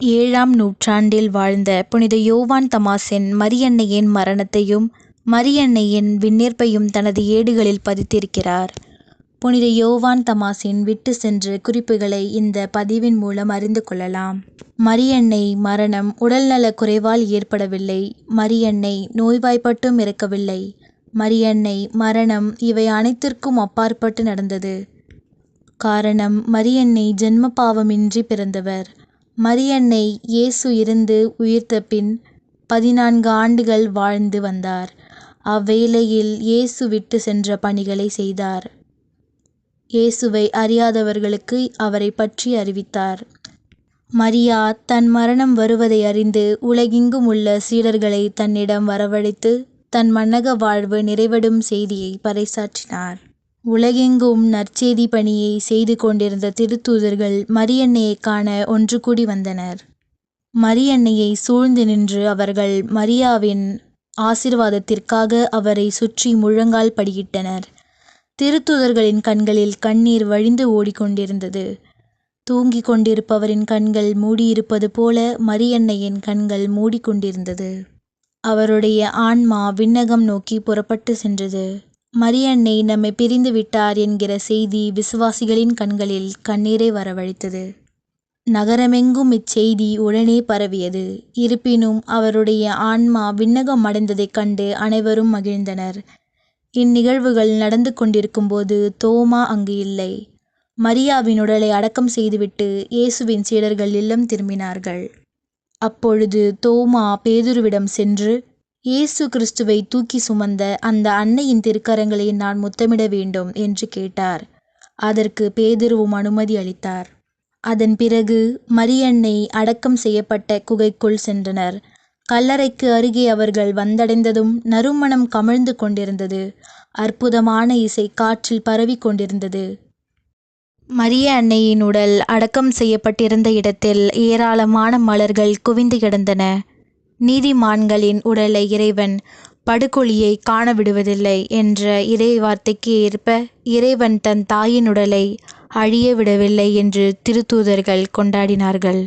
ஏழாம் நூற்றாண்டில் வாழ்ந்த புனித யோவான் தமாசின் மரியன்னையின் மரணத்தையும் மரியன்னையின் விண்ணேற்பையும் தனது ஏடுகளில் பதித்திருக்கிறார். புனித யோவான் தமாசின் விட்டு சென்ற குறிப்புகளை இந்த பதிவின் மூலம் அறிந்து கொள்ளலாம். மரியன்னை மரணம் உடல்நலக் குறைவால் ஏற்படவில்லை. மரியன்னை நோய்வாய்ப்பட்டும் இறக்கவில்லை. மரியன்னை மரணம் இவை அனைத்திற்கும் அப்பாற்பட்டு நடந்தது. காரணம் மரியன்னை ஜென்ம பாவமின்றி பிறந்தவர். மரியன்னை இயேசு இறந்து உயிர்த்தபின் பதினான்கு ஆண்டுகள் வாழ்ந்து வந்தார். அவ்வேளையில் இயேசு விட்டுச் சென்ற பணிகளைச் செய்தார். இயேசுவை அறியாதவர்களுக்கு அவரைப் பற்றி அறிவித்தார். மரியா தன் மரணம் வருவதை அறிந்து உலகெங்கும் உள்ள சீடர்களைத் தன்னிடம் வரவழைத்து தன் மண்ணக வாழ்வு நிறைவடும் செய்தியைப் பறைசாற்றினார். உலகெங்கும் நற்செய்தி பணியைச் செய்து கொண்டிருந்த திருத்தூதர்கள் மரியன்னையைக் காண ஒன்று கூடி வந்தனர். மரியன்னையை சூழ்ந்து நின்று அவர்கள் மரியாவின் ஆசீர்வாதத்திற்காக அவரைச் சுற்றி முழங்கால் படியிட்டனர். திருத்தூதர்களின் கண்களில் கண்ணீர் வழிந்து ஓடிக்கொண்டிருந்தது தூங்கிக் கொண்டிருப்பவரின் கண்கள் மூடியிருப்பது போல மரியன்னையின் கண்கள் மூடிக்கொண்டிருந்தது அவருடைய ஆன்மா விண்ணகம் நோக்கிப் புறப்பட்டுச் சென்றது. மரியன்னை நம்மை பிரிந்து விட்டார் என்கிற செய்தி விசுவாசிகளின் கண்களில் கண்ணீரை வரவழைத்தது. நகரமெங்கும் இச்செய்தி உடனே பரவியது. இருப்பினும் அவருடைய ஆன்மா விண்ணகம் அடைந்ததைக் கண்டு அனைவரும் மகிழ்ந்தனர். இந்நிகழ்வுகள் நடந்து கொண்டிருக்கும்போது தோமா அங்கு இல்லை. மரியாவின் உடலை அடக்கம் செய்துவிட்டு இயேசுவின் சீடர்கள் இல்லம் திரும்பினார்கள். அப்பொழுது தோமா பேதுருவிடம் சென்று இயேசு கிறிஸ்துவை தூக்கி சுமந்த அந்த அன்னையின் திருக்கரங்களை நான் முத்தமிட வேண்டும் என்று கேட்டார். அதற்கு பேதுருவும் அனுமதி அளித்தார். அதன் பிறகு மரியன்னை அடக்கம் செய்யப்பட்ட குகைக்குள் சென்றனர். கல்லறைக்கு அருகே அவர்கள் வந்தடைந்ததும் நறுமணம் கமழ்ந்து கொண்டிருந்தது. அற்புதமான இசை காற்றில் பரவிக் கொண்டிருந்தது. மரிய அன்னையின் உடல் அடக்கம் செய்யப்பட்டிருந்த இடத்தில் ஏராளமான மலர்கள் குவிந்து கிடந்தன. நீதிமான்களின் உடலை இறைவன் படுகொலியை காண விடுவதில்லை என்ற இறைவார்த்தைக்கு ஏற்ப இறைவன் தன் தாயின் உடலை அழிய விடவில்லை என்று திருத்தூதர்கள் கொண்டாடினார்கள்.